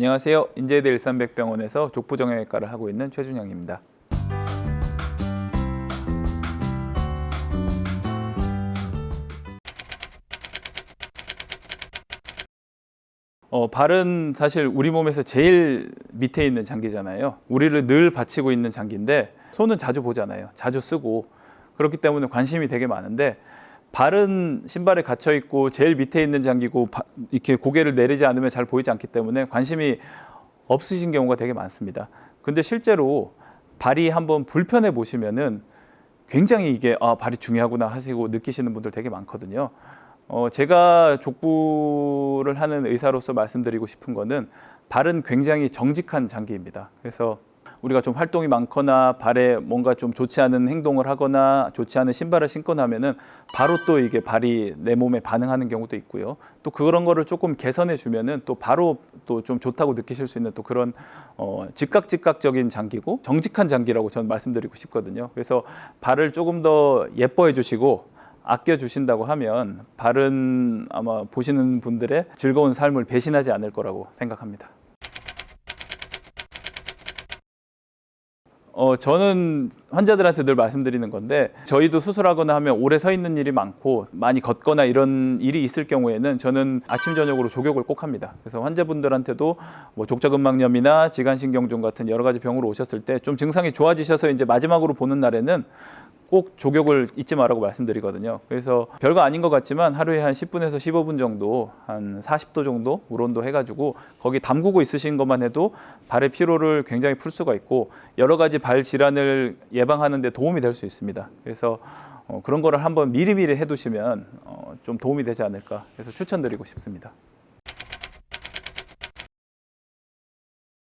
안녕하세요. 인제대 일산백병원에서 족부정형외과를 하고 있는 최준영입니다. 어, 발은 사실 우리 몸에서 제일 밑에 있는 장기잖아요. 우리를 늘 받치고 있는 장기인데 손은 자주 보잖아요. 자주 쓰고 그렇기 때문에 관심이 되게 많은데 발은 신발에 갇혀 있고 제일 밑에 있는 장기고 바- 이렇게 고개를 내리지 않으면 잘 보이지 않기 때문에 관심이 없으신 경우가 되게 많습니다. 근데 실제로 발이 한번 불편해 보시면은 굉장히 이게 아 발이 중요하구나 하시고 느끼시는 분들 되게 많거든요. 어 제가 족부를 하는 의사로서 말씀드리고 싶은 거는 발은 굉장히 정직한 장기입니다. 그래서 우리가 좀 활동이 많거나 발에 뭔가 좀 좋지 않은 행동을 하거나 좋지 않은 신발을 신고 나면은 바로 또 이게 발이 내 몸에 반응하는 경우도 있고요. 또 그런 거를 조금 개선해 주면은 또 바로 또 좀 좋다고 느끼실 수 있는 또 그런 어 즉각 즉각적인 장기고 정직한 장기라고 저는 말씀드리고 싶거든요. 그래서 발을 조금 더 예뻐해 주시고 아껴 주신다고 하면 발은 아마 보시는 분들의 즐거운 삶을 배신하지 않을 거라고 생각합니다. 어, 저는 환자들한테 늘 말씀드리는 건데 저희도 수술하거나 하면 오래 서 있는 일이 많고 많이 걷거나 이런 일이 있을 경우에는 저는 아침 저녁으로 족욕을 꼭 합니다. 그래서 환자분들한테도 뭐 족저근막염이나 지간신경종 같은 여러 가지 병으로 오셨을 때 좀 증상이 좋아지셔서 이제 마지막으로 보는 날에는 꼭 족욕을 잊지 말라고 말씀드리거든요. 그래서 별거 아닌 것 같지만 하루에 한 10분에서 15분 정도 한 40도 정도 물 온도 해가지고 거기 담그고 있으신 것만 해도 발의 피로를 굉장히 풀 수가 있고 여러 가지 발 질환을 예방하는 데 도움이 될 수 있습니다. 그래서 어, 그런 거를 한번 미리미리 해두시면 어, 좀 도움이 되지 않을까 해서 추천드리고 싶습니다.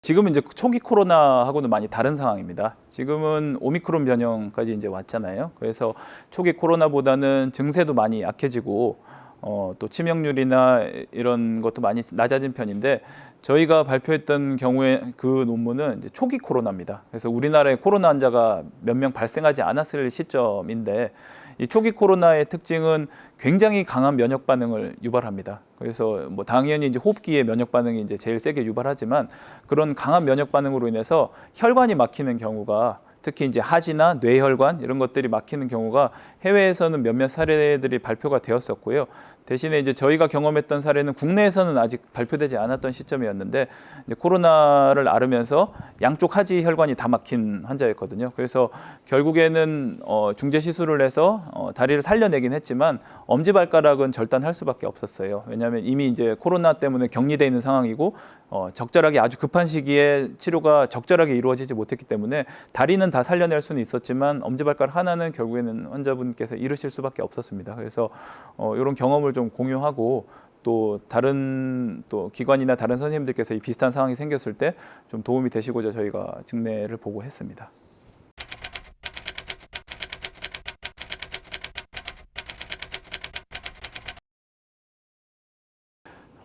지금은 이제 초기 코로나하고는 많이 다른 상황입니다. 지금은 오미크론 변형까지 이제 왔잖아요. 그래서 초기 코로나보다는 증세도 많이 약해지고 어, 또 치명률이나 이런 것도 많이 낮아진 편인데 저희가 발표했던 경우에 그 논문은 이제 초기 코로나입니다. 그래서 우리나라에 코로나 환자가 몇 명 발생하지 않았을 시점인데 이 초기 코로나의 특징은 굉장히 강한 면역 반응을 유발합니다. 그래서 뭐 당연히 이제 호흡기의 면역 반응이 이제 제일 세게 유발하지만 그런 강한 면역 반응으로 인해서 혈관이 막히는 경우가 특히 이제 하지나 뇌혈관 이런 것들이 막히는 경우가 해외에서는 몇몇 사례들이 발표가 되었었고요. 대신에 이제 저희가 경험했던 사례는 국내에서는 아직 발표되지 않았던 시점이었는데 이제 코로나를 앓으면서 양쪽 하지 혈관이 다 막힌 환자였거든요. 그래서 결국에는 어, 중재 시술을 해서 어, 다리를 살려내긴 했지만 엄지 발가락은 절단할 수밖에 없었어요. 왜냐하면 이미 이제 코로나 때문에 격리돼 있는 상황이고 어, 적절하게 아주 급한 시기에 치료가 적절하게 이루어지지 못했기 때문에 다리는 다 살려낼 수는 있었지만 엄지 발가락 하나는 결국에는 환자분께서 잃으실 수밖에 없었습니다. 그래서 어, 이런 경험을 좀 공유하고 또 다른 또 기관이나 다른 선생님들께서 이 비슷한 상황이 생겼을 때 좀 도움이 되시고자 저희가 증례를 보고 했습니다.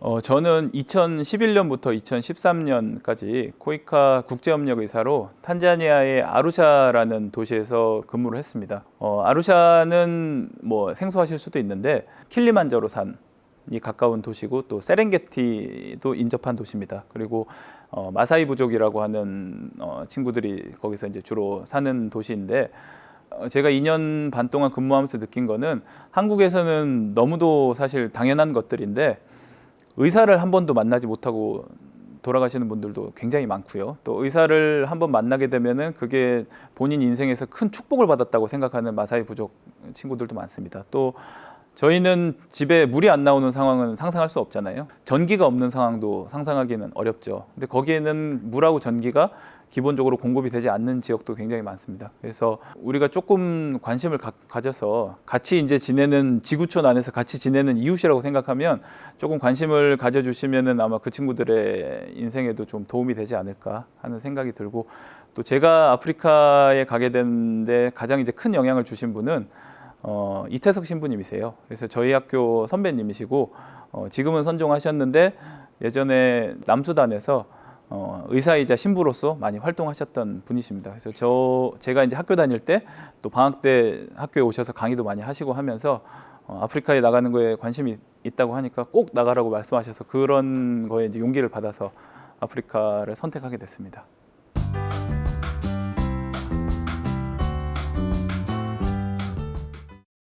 어, 저는 2011년부터 2013년까지 코이카 국제협력 의사로 탄자니아의 아루샤라는 도시에서 근무를 했습니다. 어, 아루샤는 뭐 생소하실 수도 있는데 킬리만자로 산이 가까운 도시고 또 세렝게티도 인접한 도시입니다. 그리고 어, 마사이 부족이라고 하는 어, 친구들이 거기서 이제 주로 사는 도시인데 어, 제가 2년 반 동안 근무하면서 느낀 거는 한국에서는 너무도 사실 당연한 것들인데 의사를 한 번도 만나지 못하고 돌아가시는 분들도 굉장히 많고요. 또 의사를 한번 만나게 되면은 그게 본인 인생에서 큰 축복을 받았다고 생각하는 마사이 부족 친구들도 많습니다. 또 저희는 집에 물이 안 나오는 상황은 상상할 수 없잖아요. 전기가 없는 상황도 상상하기는 어렵죠. 근데 거기에는 물하고 전기가 기본적으로 공급이 되지 않는 지역도 굉장히 많습니다. 그래서 우리가 조금 관심을 가, 가져서 같이 이제 지내는 지구촌 안에서 같이 지내는 이웃이라고 생각하면 조금 관심을 가져주시면은 아마 그 친구들의 인생에도 좀 도움이 되지 않을까 하는 생각이 들고 또 제가 아프리카에 가게 됐는데 가장 이제 큰 영향을 주신 분은 어, 이태석 신부님이세요. 그래서 저희 학교 선배님이시고 어, 지금은 선종하셨는데 예전에 남수단에서 어, 의사이자 신부로서 많이 활동하셨던 분이십니다. 그래서 저 제가 이제 학교 다닐 때 또 방학 때 학교에 오셔서 강의도 많이 하시고 하면서 어, 아프리카에 나가는 거에 관심이 있다고 하니까 꼭 나가라고 말씀하셔서 그런 거에 이제 용기를 받아서 아프리카를 선택하게 됐습니다.